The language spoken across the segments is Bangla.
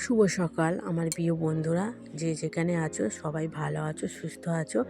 শুভ সকাল, আমার প্রিয় বন্ধুরা। যে যেখানে আছো, সবাই ভালো আছো, সুস্থ আছো।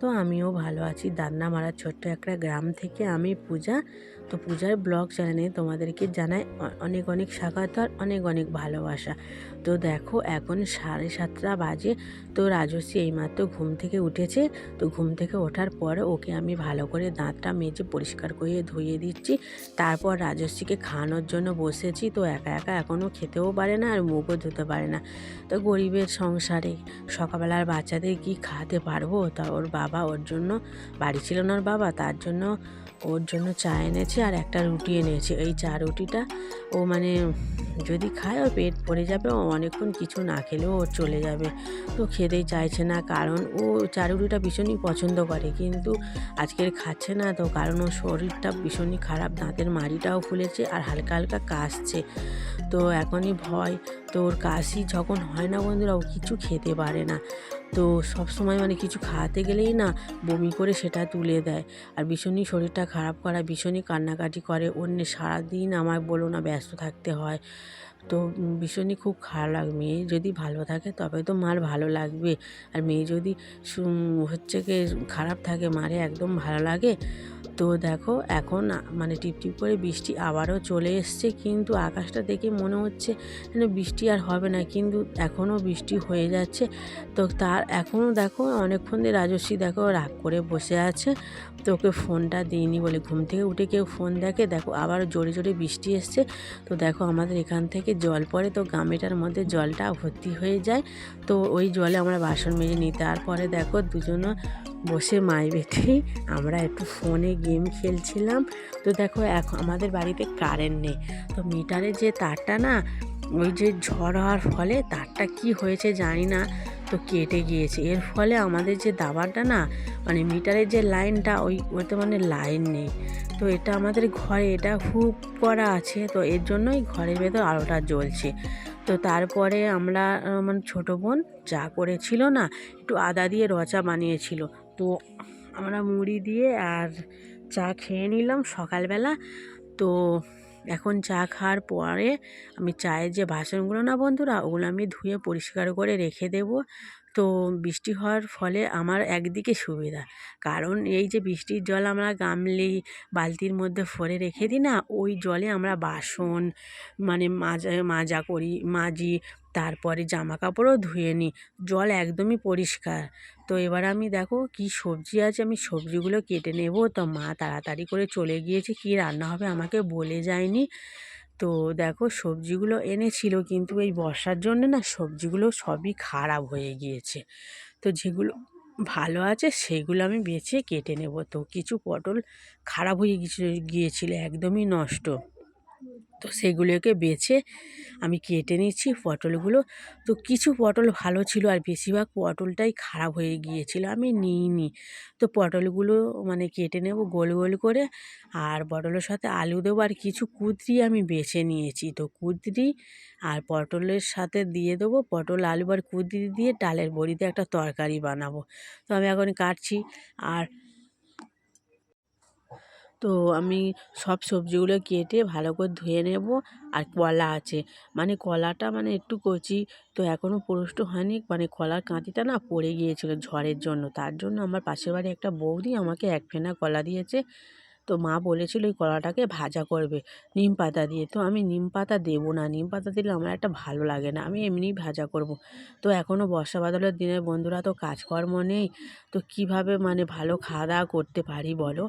তো আমিও ভালো আছি। দান্না মারার ছোট্ট একটা গ্রাম থেকে আমি পূজা। তো পূজার ব্লগ চ্যানেলে তোমাদেরকে জানাই অনেক অনেক স্বাগত আর অনেক অনেক ভালোবাসা। তো দেখো, এখন সাড়ে সাতটা বাজে, তো রাজস্বী এইমাত্র ঘুম থেকে উঠেছে। তো ঘুম থেকে ওঠার পরে ওকে আমি ভালো করে দাঁতটা মেজে পরিষ্কার করে ধুয়ে দিচ্ছি। তারপর রাজস্বীকে খাওয়ানোর জন্য বসেছি। তো একা একা এখনও খেতেও পারে না আর মুখও ধুতে পারে না। তো গরিবের সংসারে সকালবেলার বাচ্চাদের কি খাওয়াতে পারব? তা ওর বাবা ওর জন্য, বাড়ি ছিল না ওর বাবা, তার জন্য ওর জন্য চা এনেছে আর একটা রুটি এনেছে। এই চা রুটিটা ও মানে যদি খায়, ওর পেট ভরে যাবে, ও অনেকক্ষণ কিছু না খেলেও ও চলে যাবে। তো খেতেই চাইছে না, কারণ ও চা রুটিটা ভীষণই পছন্দ করে। কিন্তু আজকের খাচ্ছে না তো, কারণ ওর শরীরটা ভীষণই খারাপ, দাঁতের মাড়িটাও ফুলেছে আর হালকা হালকা কাশছে। তো এখনই ভয় তো ওর কাশি যখন হয় না বন্ধুরা, ও কিছু খেতে পারে না। তো সব সময় মানে কিছু খাওয়াতে গেলেই না বমি করে সেটা তুলে দেয়। আর ভীষণই শরীরটা খারাপ করা ভীষণই কান্নাকাটি করে। অন্য সারাদিন আমার বলো না ব্যস্ত থাকতে হয়। তো ভীষণই খুব খারাপ লাগে। মেয়ে যদি ভালো থাকে তবে তো মার ভালো লাগবে। আর মেয়ে যদি হচ্ছে কি খারাপ থাকে, মারে একদম ভালো লাগে। তো দেখো এখন মানে টিপটিপ করে বৃষ্টি আবারও চলে এসছে। কিন্তু আকাশটা দেখে মনে হচ্ছে যেন বৃষ্টি আর হবে না। কিন্তু এখনও বৃষ্টি হয়ে যাচ্ছে। তো তার এখনও দেখো অনেকক্ষণ দিয়ে রাজস্বী দেখো রাগ করে বসে আছে। তো ওকে ফোনটা দিইনি বলে ঘুম থেকে উঠে কেউ ফোন দেখে। দেখো আবার জোরে জোরে বৃষ্টি এসছে। তো দেখো আমাদের এখান থেকে জল পড়ে তো গামেটার মধ্যে জলটা ভর্তি হয়ে যায়। তো ওই জলে আমরা বাসন মেজে নিই। তারপরে দেখো দুজনে বসে মাই বেঠেই আমরা একটু ফোনে গেম খেলছিলাম। তো দেখো এখন আমাদের বাড়িতে কারেন্ট নেই। তো মিটারে যে তারটা না, ওই যে ঝড় হওয়ার ফলে তারটা কি হয়েছে জানি না। তো কেটে গিয়েছে। এর ফলে আমাদের যে দাবারটা না মানে মিটারের যে লাইনটা, ওই ওতে মানে লাইন নেই। তো এটা আমাদের ঘরে, এটা হুপ করা আছে, তো এর জন্যই ঘরের ভেতর আলোটা জ্বলছে। তো তারপরে আমরা মানে ছোটো বোন যা করেছিল না, একটু আদা দিয়ে রচা বানিয়েছিল। তো আমরা মুড়ি দিয়ে আর চা খেয়ে নিলাম সকালবেলা। তো এখন চা খাওয়ার পরে আমি চায়ের যে বাসনগুলো না বন্ধুরা, ওগুলো আমি ধুয়ে পরিষ্কার করে রেখে দেব। তো বৃষ্টি হওয়ার ফলে আমার একদিকে সুবিধা। কারণ এই যে বৃষ্টির জল আমরা গামলি, বালতির মধ্যে ভরে রেখে দিই না, ওই জলে আমরা বাসন মানে মাজা মাজা করি, মাজি, তারপরে জামা কাপড়ও ধুয়ে নিই। জল একদমই পরিষ্কার। তো এবার আমি দেখো কি সবজি আছে, আমি সবজিগুলো কেটে নেব। তো মা তাড়াতাড়ি করে চলে গিয়েছে, কি রান্না হবে আমাকে বলে যায়নি। তো দেখো সবজিগুলো এনেছিল কিন্তু এই বর্ষার জন্য না সবজিগুলো সবই খারাপ হয়ে গিয়েছে। তো যেগুলো ভালো আছে সেগুলো আমি বেছে কেটে নেব। তো কিছু পটল খারাপ হয়ে গিয়েছিল একদমই নষ্ট। তো সেগুলোকে বেছে আমি কেটে নিচ্ছি পটলগুলো। তো কিছু পটল ভালো ছিল আর বেশিরভাগ পটলটাই খারাপ হয়ে গিয়েছিল, আমি নিইনি। তো পটলগুলো মানে কেটে নেব গোল গোল করে আর পটলের সাথে আলু দেবো আর কিছু কুদরি আমি বেছে নিয়েছি। তো কুদরি আর পটলের সাথে দিয়ে দেবো পটল, আলু আর কুদরি দিয়ে ডালের বড়িতে একটা তরকারি বানাবো। তো আমি এখন কাটছি আর তো আমি সব সবজিগুলো কেটে ভালো করে ধুয়ে নেব আর কলা আছে। মানে কলাটা মানে একটু কচি তো এখনও পুরুষ্ট হয়নি। মানে কলার কাঁতিটা না পড়ে গিয়েছিল ঝড়ের জন্য। তার জন্য আমার পাশের বাড়ি একটা বৌদি আমাকে এক ফেনা কলা দিয়েছে। তো মা বলেছিল ওই কলাটাকে ভাজা করবে নিম পাতা দিয়ে। তো আমি নিম পাতা দেবো না, নিম পাতা দিলে আমার একটা ভালো লাগে না, আমি এমনিই ভাজা করব। তো এখনও বর্ষা বাদলের দিনের বন্ধুরা তো কাজকর্ম নেই, তো কীভাবে মানে ভালো খাওয়া দাওয়া করতে পারি বলো?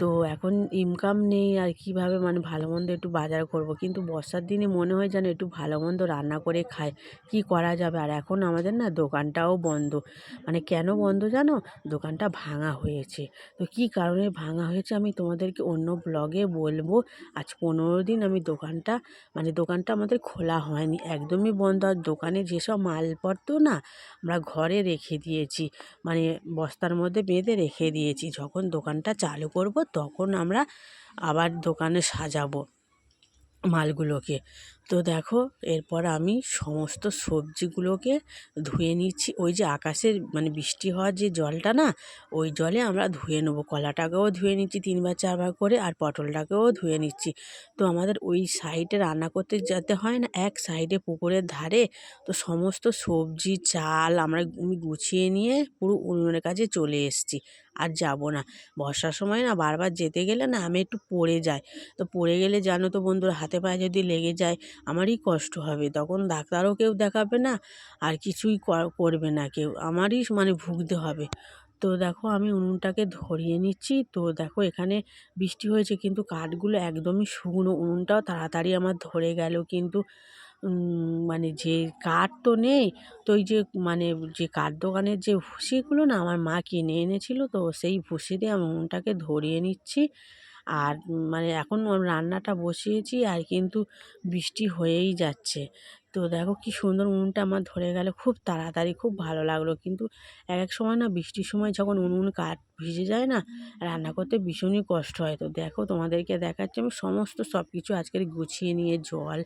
তো এখন ইনকাম নেই আর কীভাবে মানে ভালো মন্দ একটু বাজার করব? কিন্তু বর্ষার দিনে মনে হয় যেন একটু ভালো মন্দ রান্না করে খায় কি করা যাবে? আর এখন আমাদের না দোকানটাও বন্ধ। মানে কেন বন্ধ জানো? দোকানটা ভাঙা হয়েছে। তো কি কারণে ভাঙা হয়েছে আমি তোমাদেরকে অন্য ব্লগে বলব, আজ পনেরো দিন আমি দোকানটা মানে দোকানটা আমাদের খোলা হয়নি, একদমই বন্ধ। আর দোকানে যেসব মালপত্র না আমরা ঘরে রেখে দিয়েছি মানে বস্তার মধ্যে বেঁধে রেখে দিয়েছি, যখন দোকানটা চালু করব তখন আমরা আবার দোকানে সাজাবো মালগুলোকে। তো দেখো, এরপর আমি সমস্ত সবজিগুলোকে ধুয়ে নিচ্ছি। ওই যে আকাশের মানে বৃষ্টি হওয়ার যে জলটা না, ওই জলে আমরা ধুয়ে নেব। কলাটাকেও ধুয়ে নিচ্ছি তিনবার চারবার করে, আর পটলটাকেও ধুয়ে নিচ্ছি। তো আমাদের ওই সাইডে রান্না করতে যেতে হয় না, এক সাইডে পুকুরের ধারে। তো সমস্ত সবজি, চাল আমরা আমি গুছিয়ে নিয়ে পুরো উনুনের কাছে চলে এসেছি, আর যাব না। বর্ষার সময় না বারবার যেতে গেলে না আমি একটু পড়ে যাই। তো পড়ে গেলে জানো তো বন্ধুরা, হাতে পায়ে যদি লেগে যায় আমারই কষ্ট হবে। তখন ডাক্তারও কেউ দেখাবে না, আর কিছুই করবে না কেউ। আমারই মানে ভুগতে হবে। তো দেখো আমি উনুনটাকে ধরিয়ে নিচ্ছি। তো দেখো এখানে বৃষ্টি হয়েছে, কিন্তু কাঠগুলো একদমই শুকনো। উনুনটাও তাড়াতাড়ি আমার ধরে গেল, কিন্তু মানে যে কাঠ তো নেই, তো ওই যে মানে যে কাঠ দোকানের যে ভুসিগুলো না, আমার মা কিনে এনেছিল, তো সেই ভুসি দিয়ে আমি উনুনটাকে ধরিয়ে নিচ্ছি। আর মানে এখন রান্নাটা বসিয়েছি আর কিন্তু বৃষ্টি হয়েই যাচ্ছে। তো দেখো কি সুন্দর উনুনটা আমার ধরে গেল, খুব তাড়াতাড়ি, খুব ভালো লাগল। কিন্তু এক এক সময় না বৃষ্টির সময় যখন উনুন কাঠ ভিজে যায় না। রান্না করতে ভীষণই কষ্ট হয়। তো দেখো তোমাদেরকে দেখাচ্ছি, আমি সমস্ত সব কিছু আজকের গুছিয়ে নিয়ে জল,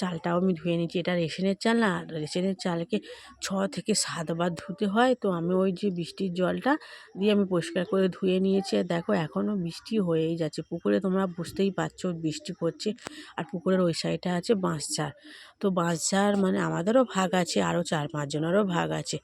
চালটাও আমি ধুয়ে নিচ্ছি এটা রেশনের চাল না, রেশনের চালকে ছ থেকে সাতবার ধুতে হয়। তো আমি ওই যে বৃষ্টির জলটা দিয়ে আমি পরিষ্কার করে ধুয়ে নিয়েছি। আর দেখো এখনও বৃষ্টি হয়েই যাচ্ছে। পুকুরে তোমরা বুঝতেই পারছ বৃষ্টি পড়ছে। আর পুকুরের ওই সাইডটা আছে বাঁশঝাড় তো বাঁশঝাড় মানে আমাদেরও ভাগ আছে, আরও চার পাঁচজনেরও ভাগ আছে।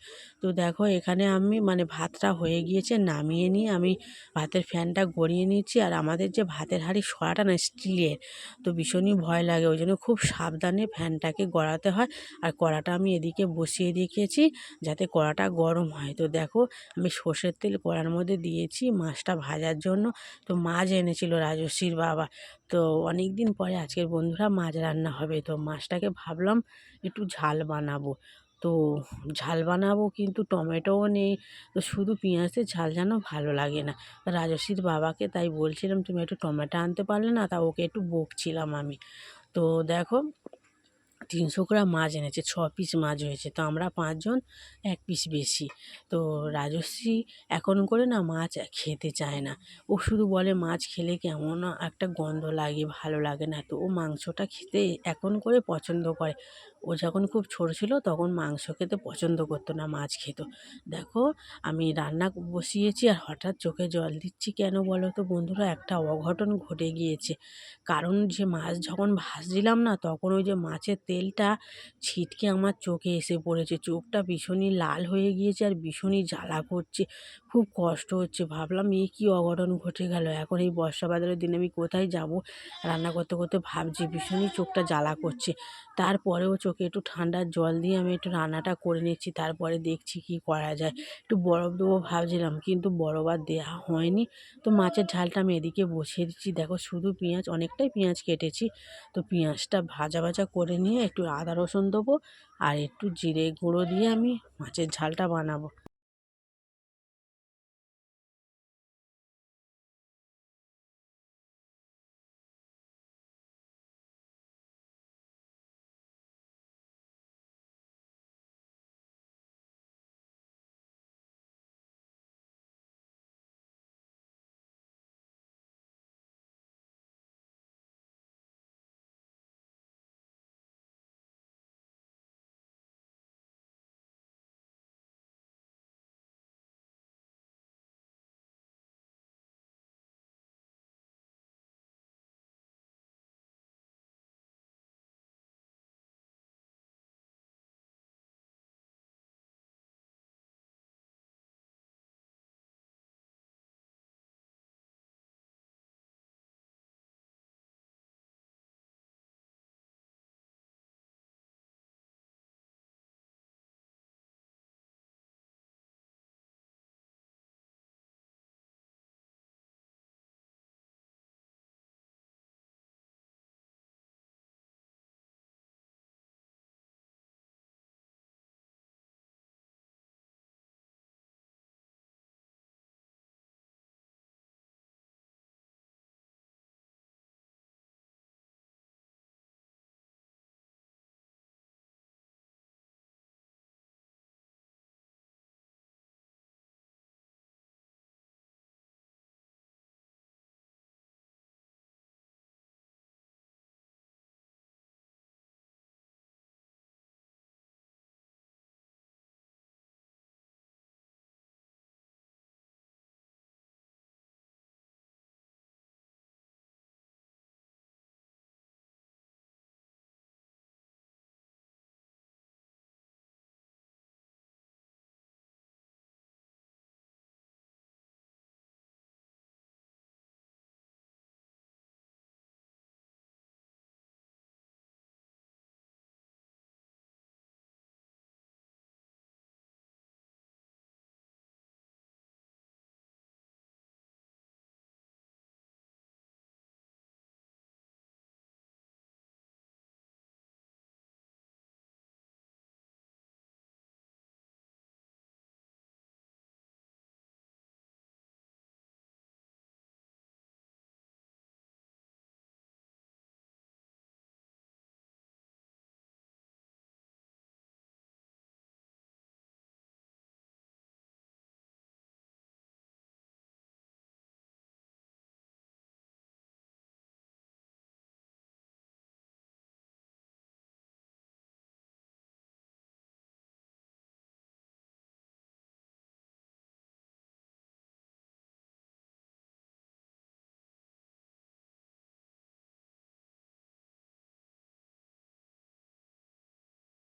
তো দেখো এখানে আমি মানে ভাতটা হয়ে গিয়েছে, নামিয়ে নিয়ে আমি ভাতের ফ্যানটা গড়িয়ে নিয়েছি আর আমাদের যে ভাতের হাঁড়ি সরাটা না স্টিলের, তো ভীষণই ভয় লাগে। ওই জন্য খুব সাবধানে ফ্যানটাকে গড়াতে হয় আর কড়াটা আমি এদিকে বসিয়ে রেখেছি যাতে কড়াটা গরম হয়। তো দেখো আমি সর্ষের তেল কড়ার মধ্যে দিয়েছি মাছটা ভাজার জন্য। তো মাছ এনেছিল রাজস্বীর বাবা। তো অনেক দিন পরে আজকের বন্ধুরা মাছ রান্না হবে। তো মাছটাকে ভাবলাম একটু ঝাল বানাবো। তো ঝাল বানাবো কিন্তু টমেটোও নেই। তো শুধু পেঁয়াজের ঝাল যেন ভালো লাগে না। রাজস্বীর বাবাকে তাই বলছিলাম, তুমি একটু টমেটো আনতে পারলে না? তা ওকে একটু বকছিলাম আমি। তো দেখো, তিনশো গ্রাম মাছ এনেছে, ছ পিস মাছ হয়েছে। তো আমরা পাঁচজন এক পিস বেশি। তো রাজশ্রী এখন করে না মাছ খেতে চায় না। ও শুধু বলে, মাছ খেলে কেমন একটা গন্ধ লাগে, ভালো লাগে না। তো ও মাংসটা খেতে এখন করে পছন্দ করে। ও যখন খুব ছোটো ছিল তখন মাংস খেতে পছন্দ করতো না, মাছ খেত। দেখো, আমি রান্না বসিয়েছি আর হঠাৎ চোখে জল দিচ্ছি কেন বলো তো বন্ধুরা? একটা অঘটন ঘটে গিয়েছে। কারণ যে মাছ যখন ভাজছিলাম না তখন ওই যে মাছের তেলটা ছিটকে আমার চোখে এসে পড়েছে। চোখটা ভীষণই লাল হয়ে গিয়েছে আর ভীষণই জ্বালা করছে। খুব কষ্ট হচ্ছে। ভাবলাম এই কী অঘটন ঘটে গেল? এখন এই বর্ষা বাদলের দিনে আমি কোথায় যাব? রান্না করতে করতে ভাবছি, ভীষণই চোখটা জ্বালা করছে। তারপরেও চোখে একটু ঠান্ডার জল দিয়ে আমি একটু রান্নাটা করে নিচ্ছি। তারপরে দেখছি কি করা যায়। একটু বরফ দেবো ভাবছিলাম, কিন্তু বরফ আর দেওয়া হয়নি। তো মাছের ঝালটা আমি এদিকে বসিয়ে দিচ্ছি। দেখো, শুধু পেঁয়াজ, অনেকটাই পেঁয়াজ কেটেছি। তো পেঁয়াজটা ভাজা ভাজা করে নিয়ে একটু আদা রসুন দেবো আর একটু জিরে গুঁড়ো দিয়ে আমি মাছের ঝালটা বানাবো।